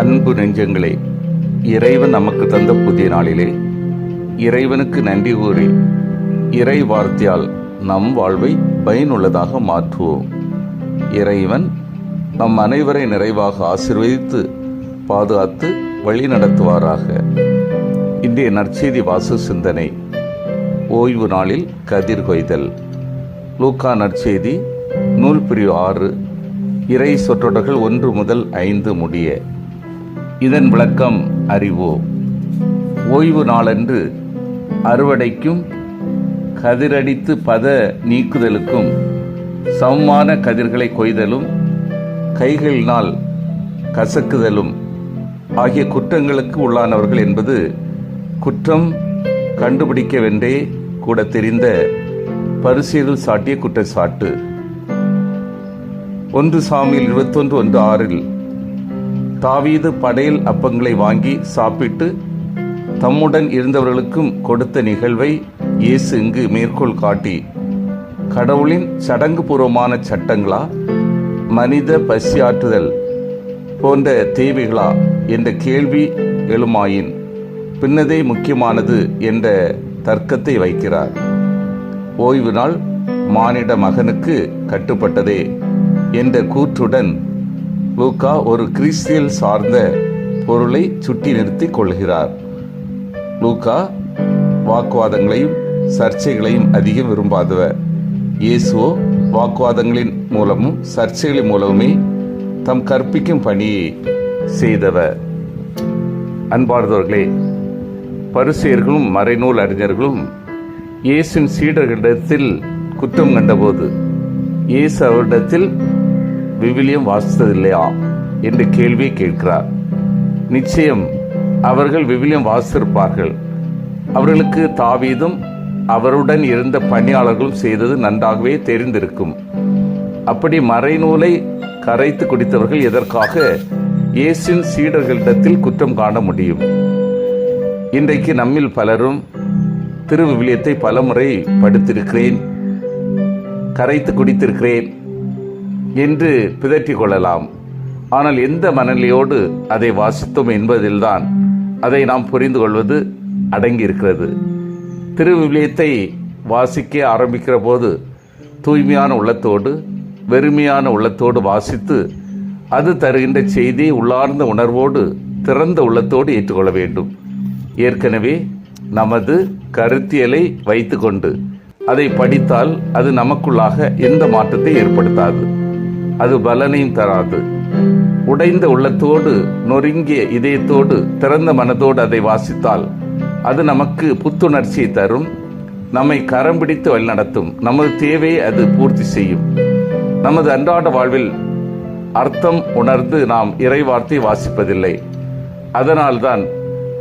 அன்பு நெஞ்சங்களே இறைவன் நமக்கு தந்த புதிய நாளிலே இறைவனுக்கு நன்றி கூறி இறை வார்த்தையால் நம் வாழ்வை பயனுள்ளதாக மாற்றுவோம். இறைவன் நம் அனைவரை நிறைவாக ஆசிர்வதித்து பாதுகாத்து வழி நடத்துவாராக. இன்றைய நற்செய்தி வாசு சிந்தனை ஓய்வு நாளில் கதிர் கொய்தல். லூக்கா நற்செய்தி நூல் பிரிவு ஆறு இறை சொற்றொடர்கள் ஒன்று முதல் ஐந்து முடிய. இதன் விளக்கம் அறிவோம் ஓய்வு நாளன்று அறுவடைக்கும் கதிரடித்து பத நீக்குதலுக்கும் சமமான கதிர்களை கொய்தலும் கைகளினால் கசக்குதலும் ஆகிய குற்றங்களுக்கு உள்ளானவர்கள் என்பது குற்றம் கண்டுபிடிக்கவென்றே கூட தெரிந்த பரிசீலில் சாட்டிய குற்றச்சாட்டு. ஒன்று சாமியில் இருபத்தொன்று ஒன்று ஆறில் தாவீது படையல் அப்பங்களை வாங்கி சாப்பிட்டு தம்முடன் இருந்தவர்களுக்கும் கொடுத்த நிகழ்வை இயேசு இங்கு மேற்கோள் காட்டி கடவுளின் சடங்கு பூர்வமான சட்டங்களா? மனித பசியாற்றுதல் போன்ற தேவைகளா? என்ற கேள்வி எழுமாயின் பின்னதே முக்கியமானது என்ற தர்க்கத்தை வைக்கிறார். ஓய்வு நாள் மானிட மகனுக்கு கட்டுப்பட்டதே என்ற கூற்றுடன் லூக்கா ஒரு கிறிஸ்தியல் சார்ந்த பொருளை சுட்டி நிறுத்திக் கொள்கிறார். லூக்கா வாக்குவாதங்களையும் சர்ச்சைகளையும் அதிகம் விரும்பாதவர் இயேசுவோ வாக்குவாதங்களின் மூலமும் சர்ச்சைகளின் மூலமுமே தம் கற்பிக்கும் பணியை செய்தவர் அன்பார்ந்தவர்களே பரிசெயர்களும் மறைநூல் அறிஞர்களும் இயேசின் சீடர்களிடத்தில் குற்றம் கண்டபோது இயேசு அவரிடத்தில் விவிலியம் வாசித்ததில்லையா என்ற கேள்வியை கேட்கிறார். நிச்சயம் அவர்கள் விவிலியம் வாசித்திருப்பார்கள். அவர்களுக்கு தாவீதும் அவருடன் இருந்த பணியாளர்களும் செய்தது நன்றாகவே தெரிந்திருக்கும். அப்படி மறைநூலை கரைத்து குடித்தவர்கள் எதற்காக இயேசின் சீடர்களிடத்தில் குற்றம் காண முடியும்? இன்றைக்கு நம்மில் பலரும் திருவிவிலியத்தை பலமுறை படித்திருக்கிறேன் கரைத்து குடித்திருக்கிறேன் என்று பிதற்றிக் கொள்ளலாம். ஆனால் எந்த மனநிலையோடு அதை வாசித்தோம் என்பதில்தான் அதை நாம் புரிந்து கொள்வது அடங்கியிருக்கிறது. திருவிவிலியத்தை வாசிக்க ஆரம்பிக்கிற போது தூய்மையான உள்ளத்தோடு வெறுமையான உள்ளத்தோடு வாசித்து அது தருகின்ற செய்தியை உள்ளார்ந்த உணர்வோடு திறந்த உள்ளத்தோடு ஏற்றுக்கொள்ள வேண்டும். ஏற்கனவே நமது கருத்தியலை வைத்துக்கொண்டு அதை படித்தால் அது நமக்குள்ளாக எந்த மாற்றத்தை ஏற்படுத்தாது. அது பலனையும் தராது. உடைந்த உள்ளத்தோடு நொறுங்கிய இதயத்தோடு திறந்த மனதோடு அதை வாசித்தால் அது நமக்கு புத்துணர்ச்சியை தரும் நம்மை கரம் பிடித்து வழிநடத்தும் நமது தேவையை அது பூர்த்தி செய்யும். நமது அன்றாட வாழ்வில் அர்த்தம் உணர்ந்து நாம் இறை வார்த்தை வாசிப்பதில்லை. அதனால்தான்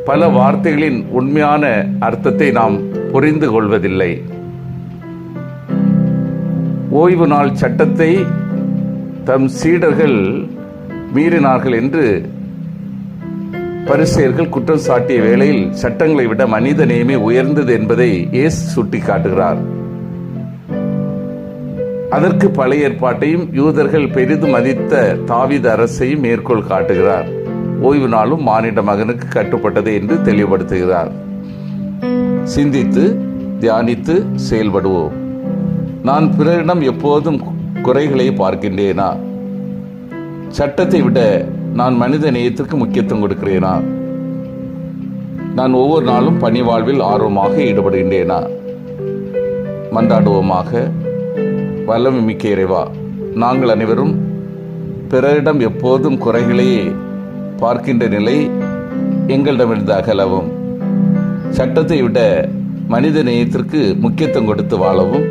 பல வார்த்தைகளின் உண்மையான அர்த்தத்தை நாம் புரிந்து கொள்வதில்லை. ஓய்வு நாள் சட்டத்தை தம் சீடர்கள் மீறினார்கள் என்று பரிசெயர்கள் குற்றம் சாட்டிய வேளையில் சட்டங்களை விட மனித நேயமே உயர்ந்தது என்பதை இயேசு சுட்டிக்காட்டுகிறார். அதற்கு பழைய ஏற்பாட்டையும் யூதர்கள் பெரிதும் மதித்த தாவித அரசையும் மேற்கோள் காட்டுகிறார். ஓய்வு நாளும் மானிட மகனுக்கு கட்டுப்பட்டது என்று தெளிவுபடுத்துகிறார். சிந்தித்து தியானித்து செயல்படுவோம். நான் பிறரிடம் எப்போதும் குறைகளை பார்க்கின்றேனா? சட்டத்தை விட நான் மனித நேயத்திற்கு முக்கியத்துவம் கொடுக்கிறேனா? நான் ஒவ்வொரு நாளும் பணி வாழ்வில் ஆர்வமாக ஈடுபடுகின்றேனா? மன்றாடுவோமாக. வல்லமை மிக்க இறைவா நாங்கள் அனைவரும் பிறரிடம் எப்போதும் குறைகளையே பார்க்கின்ற நிலை எங்களிடமிருந்து அகலவும். சட்டத்தை விட மனித நேயத்திற்கு முக்கியத்துவம் கொடுத்து வாழவும்.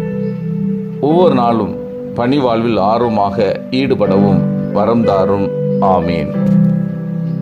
ஒவ்வொரு நாளும் பணி வாழ்வில் ஆர்வமாக ஈடுபடவும் வரம் தாரும். ஆமீன்.